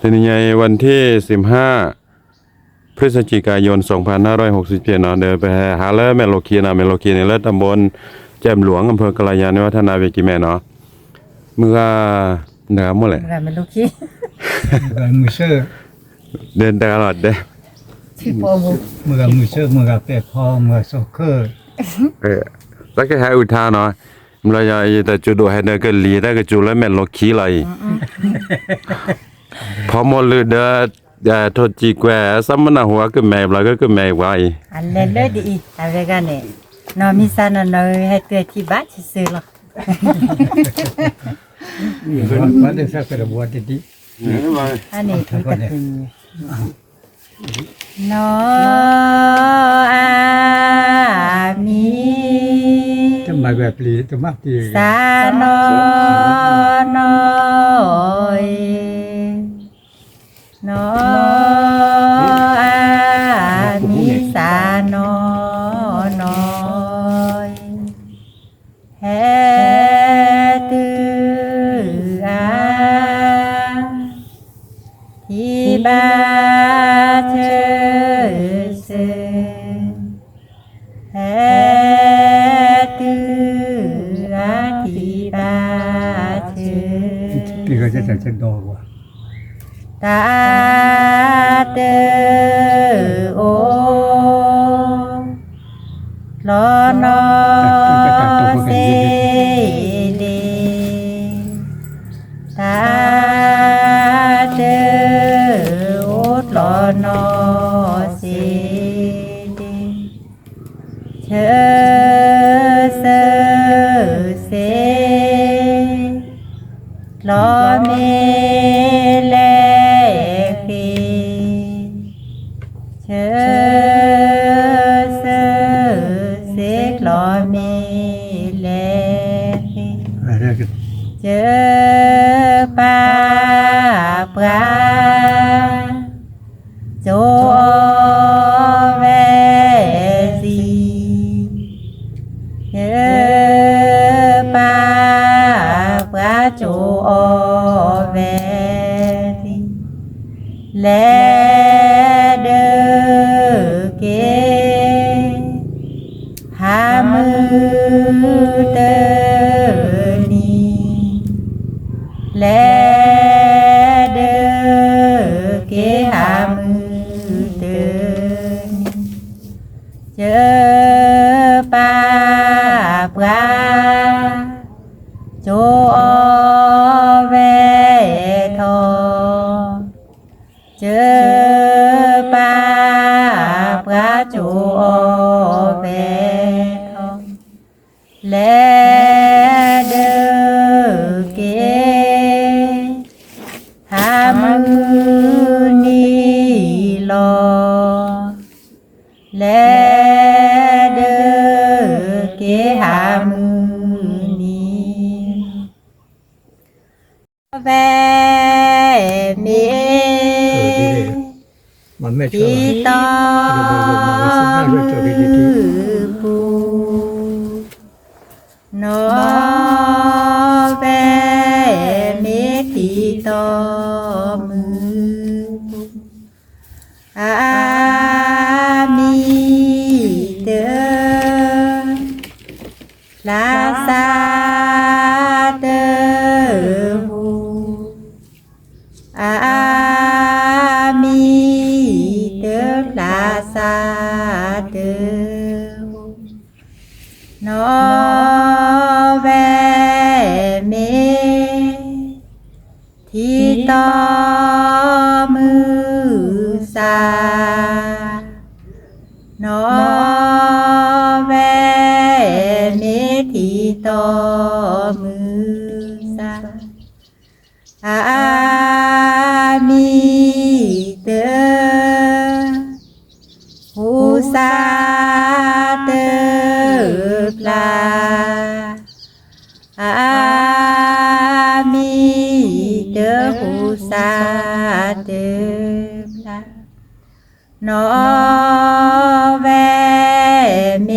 ทีนี้ไงวันที่สิบห้าพฤศจิกายน 2567เนาะเดินไปหาเลอแมโลคีนะแมโลคีในเลิศตำบลแจ่มหลวงอำเภอกะลายานิวัฒนาเวกิแม่เนาะเมื่อเหนือหมดแหละเราไม่รู้คิดมือมือเชื่อเดินตลอดเด้ชื่อโปบุมือมือเชื่อมือแปะพอมือโซเคอร์เออแล้วก็ให้อุทานเนาะ เราจะแต่จุดดูให้เดินก็ลีได้ก็จุดแล้วแม่นโลคีเลยพอหมดเลยเด้อเอ่อโทษจีแกวซัมมนาหัวก็แม่แล้วก็ก็แม่ไว้ อันเล่นเลยดีอาเวกันเนี่ยนอมิซานนอให้ตัวที่บ้านซื้อหรอกวันเดือนสักกระบวนดีอันนี้คือกันคือนออามี จะมาแบบลีจะ พี่ก็จะจะจะดอกว่าตาเตอโอลอนอเซเดตาเตอโอลอนอเซเดเธอเสอเสลอ เจอปาปลาโจเวสีเจอปา ป แวเมมันไม่ชอปีบตอมปูโน ทีตอมือสานอแวเมทีตอมือ เตอปลานอแวเ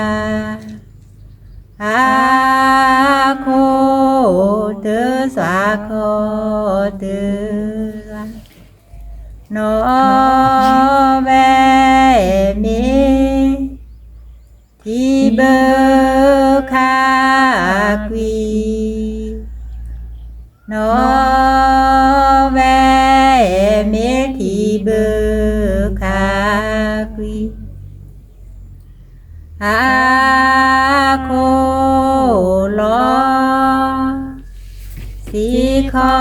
ซาอาโคเตซาคอเตซาโนเวมิ โลสีคอ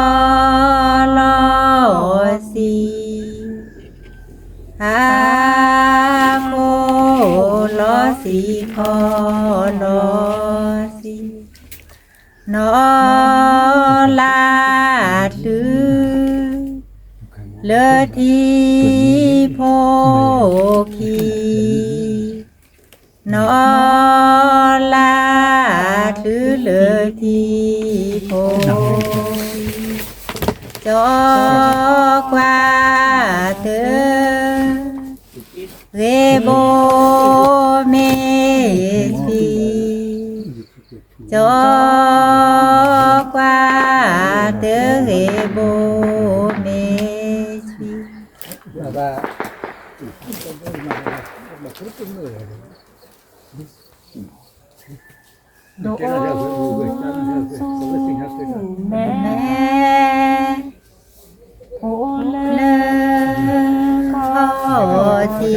ลอสีอาโคลอสีคอลอสีนอลาลือเลอทีโพคีนอลา ลือเลอทีโพจอกว่าเธอเรโบเมชีจอกว่าเธอเรโบเมชีว่า โดสูแม่แม่โอเลเลขอที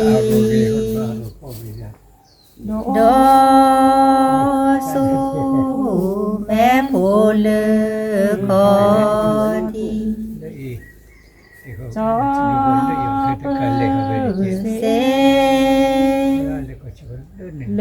โดสูแม่ผู้เลขอทีจอเปเสเล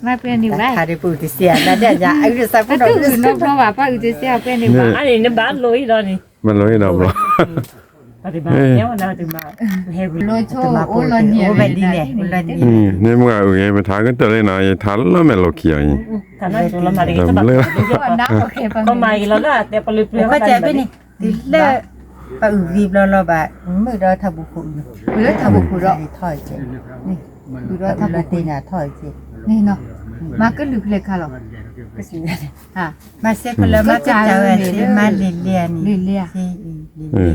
ะไรอันนี้กันนี่มีโกก้าเหรอนี่ว่า Berarti ni. ไปมาเพื่อนอยู่ไป Hari putih siang dah dia ajak aku dah sampai ก็ dah. คือน้องเพราะว่าป้าอุตส่าห์เพื่อนอยู่นี่ว่าอันนี้ในบ้านลุยตอนนี้มันเลยดอกบ่ ปฏิบัติเนี่ยวันนั้นถึงมาเฮวิโลโชโอ้ลอนเนี่ย Oh, beli ni. Bulan อื ni. มนี่มึงอะเอ้ยมาทางกันเตเลยนะไอ้ทันแล้วแม่นเราเขียวอีฐานะจุลมาดีก็แบบก็นักโอเคฟังก็มาอีกแล้วล่ะแต่ปลือเปลือย Kau cakap ni. Dia Pak Uvi lo lo ba. Mu dah tha buku ni. เรือทำบุคุระ Thoi je. ดู Dah ว่า tha ทำบุ buku คุ ni thoi je. နေနော်မကလူခလက်ခါလောဟာမဆက်ခလမကြာရယ်မလေးလေးနီလေးလေး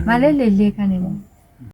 မလေးလေးခါနေနော်